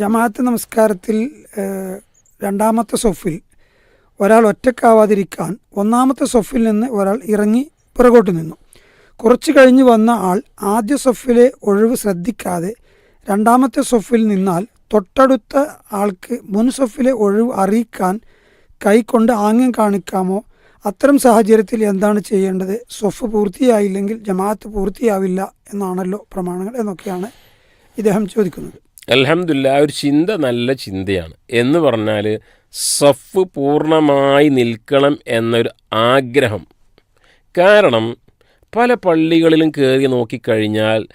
ജമാഅത്ത് നമസ്കാരത്തിൽ രണ്ടാമത്തെ സൊഫിൽ ഒരാൾ ഒറ്റക്കാവാതിരിക്കാൻ ഒന്നാമത്തെ സൊഫിൽ നിന്ന് ഒരാൾ ഇറങ്ങി പുറകോട്ട് നിന്നു. കുറച്ച് കഴിഞ്ഞ് വന്ന ആൾ ആദ്യ സൊഫിലെ ഒഴിവ് ശ്രദ്ധിക്കാതെ രണ്ടാമത്തെ സൊഫിൽ നിന്നാൽ തൊട്ടടുത്ത ആൾക്ക് മുൻ സൊഫിലെ ഒഴിവ് അറിയിക്കാൻ കൈകൊണ്ട് ആംഗ്യം കാണിക്കാമോ? അത്തരം സാഹചര്യത്തിൽ എന്താണ് ചെയ്യേണ്ടത്? സൊഫ് പൂർത്തിയായില്ലെങ്കിൽ ജമാഅത്ത് പൂർത്തിയാവില്ല എന്നാണല്ലോ പ്രമാണങ്ങൾ എന്നൊക്കെയാണ് ഇദ്ദേഹം ചോദിക്കുന്നത്. അലഹമില്ല ഒരു ചിന്ത നല്ല ചിന്തയാണ്. എന്ന് പറഞ്ഞാൽ സഫ് പൂർണമായി നിൽക്കണം എന്നൊരു ആഗ്രഹം. കാരണം പല പള്ളികളിലും കയറി നോക്കിക്കഴിഞ്ഞാൽ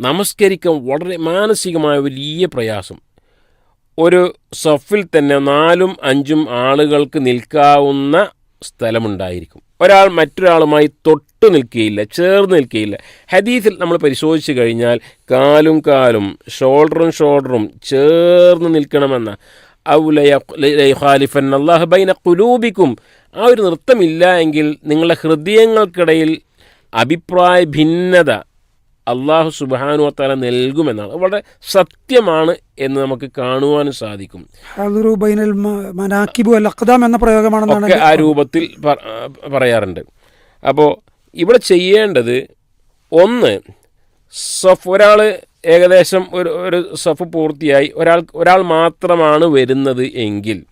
നമസ്കരിക്കാൻ വളരെ മാനസികമായ വലിയ പ്രയാസം. ഒരു സഫിൽ തന്നെ നാലും അഞ്ചും ആളുകൾക്ക് നിൽക്കാവുന്ന സ്ഥലമുണ്ടായിരിക്കും. ഒരാൾ മറ്റൊരാളുമായി തൊട്ട് നിൽക്കുകയില്ല ചേർന്ന് നിൽക്കുകയില്ല ഹദീസിൽ നമ്മൾ പരിശോധിച്ച് കഴിഞ്ഞാൽ കാലും കാലും ഷോൾഡറും ഷോൾഡറും ചേർന്ന് നിൽക്കണമെന്ന ഔലയാലിഫൻ അള്ളാഹ് ബൈന കുലൂബിക്കും ആ ഒരു നൃത്തമില്ല എങ്കിൽ നിങ്ങളുടെ ഹൃദയങ്ങൾക്കിടയിൽ അഭിപ്രായ ഭിന്നത അള്ളാഹു സുബാനുവത്താല നൽകുമെന്നാണ്. വളരെ സത്യമാണ് എന്ന് നമുക്ക് കാണുവാനും സാധിക്കും. എന്ന പ്രയോഗമാണെന്നാണ് ഒക്കെ ആ രൂപത്തിൽ പറയാറുണ്ട്. അപ്പോൾ ഇവിടെ ചെയ്യേണ്ടത് ഒന്ന് സഫ് ഒരാൾ ഏകദേശം ഒരു ഒരു സഫ് പൂർത്തിയായി ഒരാൾ ഒരാൾ മാത്രമാണ് വരുന്നത് എങ്കിൽ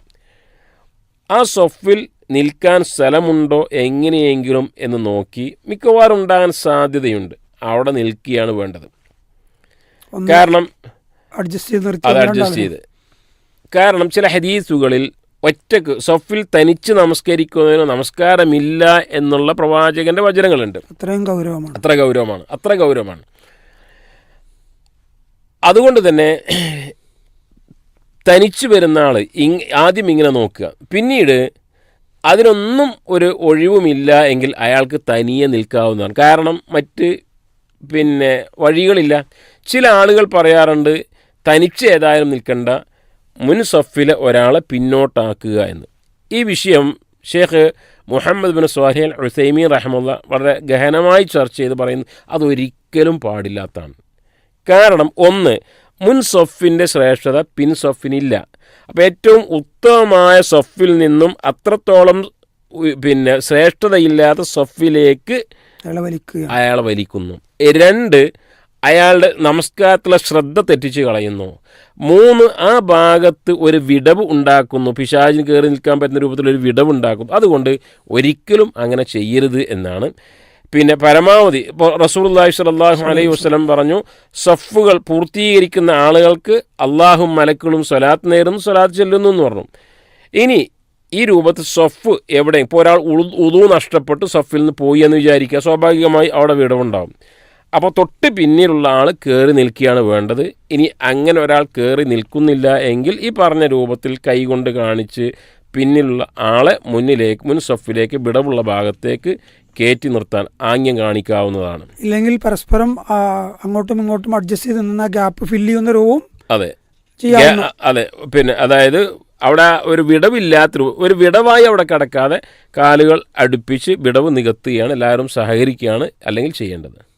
ആ സഫിൽ നിൽക്കാൻ സ്ഥലമുണ്ടോ എങ്ങനെയെങ്കിലും എന്ന് നോക്കി മിക്കവാറും ഉണ്ടാകാൻ സാധ്യതയുണ്ട്. അവിടെ നിൽക്കുകയാണ് വേണ്ടത്. കാരണം അഡ്ജസ്റ്റ് ചെയ്ത് അത് അഡ്ജസ്റ്റ് ചെയ്ത്. കാരണം ചില ഹദീസുകളിൽ ഒറ്റയ്ക്ക് സൊഫിൽ തനിച്ച് നമസ്കരിക്കുന്നതിന് നമസ്കാരമില്ല എന്നുള്ള പ്രവാചകന്റെ വചനങ്ങളുണ്ട്. അത്രയും ഗൗരവമാണ്. അത്ര ഗൗരവമാണ്. അത്ര ഗൗരവമാണ്. അതുകൊണ്ട് തന്നെ തനിച്ച് വരുന്ന ആൾ ആദ്യം ഇങ്ങനെ നോക്കുക. പിന്നീട് അതിനൊന്നും ഒരു ഒഴിവുമില്ല എങ്കിൽ അയാൾക്ക് തനിയെ നിൽക്കാവുന്നതാണ്. കാരണം മറ്റ് പിന്നെ വഴികളില്ല. ചില ആളുകൾ പറയാറുണ്ട് തനിച്ച് ഏതായാലും നിൽക്കേണ്ട. മുൻ സഫിലെ ഒരാളെ പിന്നോട്ടാക്കുക എന്ന്. ഈ വിഷയം Sheikh Muhammad bin Salih Uthaymeen റഹമുല്ല വളരെ ഗഹനമായി ചർച്ച ചെയ്ത് പറയുന്നു അതൊരിക്കലും പാടില്ലാത്തതാണ്. കാരണം ഒന്ന് മുൻ സൊഫിന്റെ ശ്രേഷ്ഠത പിൻ സൊഫിനില്ല. അപ്പോൾ ഏറ്റവും ഉത്തമമായ സൊഫിൽ നിന്നും അത്രത്തോളം പിന്നെ ശ്രേഷ്ഠതയില്ലാത്ത സൊഫിലേക്ക് അയാളെ വലിക്കുന്നു രണ്ട് അയാളുടെ നമസ്കാരത്തിലെ ശ്രദ്ധ തെറ്റിച്ച് കളയുന്നു. മൂന്ന് ആ ഭാഗത്ത് ഒരു വിടവ് ഉണ്ടാക്കുന്നു. പിശാചിന് കയറി നിൽക്കാൻ പറ്റുന്ന രൂപത്തിൽ ഒരു വിടവ് ഉണ്ടാക്കുന്നു. അതുകൊണ്ട് ഒരിക്കലും അങ്ങനെ ചെയ്യരുത് എന്നാണ്. പിന്നെ പരമാവധി ഇപ്പോൾ റസൂലുള്ളാഹി സ്വല്ലല്ലാഹു അലൈഹി വസ്ലം പറഞ്ഞു സഫുകൾ പൂർത്തീകരിക്കുന്ന ആളുകൾക്ക് അള്ളാഹും മലക്കുകളും സ്വലാത്ത് നേരുന്നു സ്വലാത്ത് ചെല്ലുന്നു എന്ന് പറഞ്ഞു. ഇനി ഈ രൂപത്തിൽ സഫ് എവിടെ ഇപ്പോൾ ഒരാൾ ഉളു- നഷ്ടപ്പെട്ട് സഫിൽ നിന്ന് പോയി എന്ന് വിചാരിക്കുക സ്വാഭാവികമായി അവിടെ വിടവുണ്ടാവും. അപ്പോൾ തൊട്ട് പിന്നിലുള്ള ആൾ കയറി നിൽക്കുകയാണ് വേണ്ടത്. ഇനി അങ്ങനെ ഒരാൾ കയറി നിൽക്കുന്നില്ല എങ്കിൽ ഈ പറഞ്ഞ രൂപത്തിൽ കൈകൊണ്ട് കാണിച്ച് പിന്നിലുള്ള ആളെ മുന്നിലേക്ക് മുൻ സഫിലേക്ക് വിടവുള്ള ഭാഗത്തേക്ക് കയറ്റി നിർത്താൻ ആംഗ്യം കാണിക്കാവുന്നതാണ്. ഇല്ലെങ്കിൽ പരസ്പരം അങ്ങോട്ടും ഇങ്ങോട്ടും അഡ്ജസ്റ്റ് ചെയ്ത് നിന്ന ഗ്യാപ്പ് ഫില്ല് ചെയ്യുന്ന രൂപവും അതെ. അതെ. പിന്നെ അതായത് അവിടെ ഒരു വിടവില്ലാത്ത ഒരു വിടവായി അവിടെ കിടക്കാതെ കാലുകൾ അടുപ്പിച്ച് വിടവ് നികത്തുകയാണ് എല്ലാവരും സഹകരിക്കുകയാണ് അല്ലെങ്കിൽ ചെയ്യേണ്ടത്.